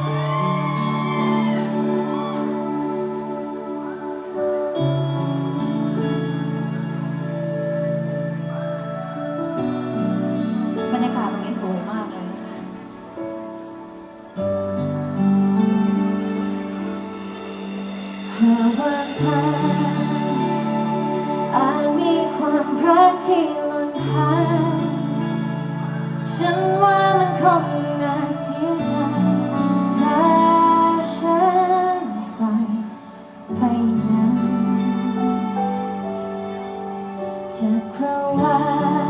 บรรยากาศตรงนี้สวยมากเลยนะาว่าเธออาจมีความรักที่หล่นหาย ฉันว่ามันคง Chakrawat.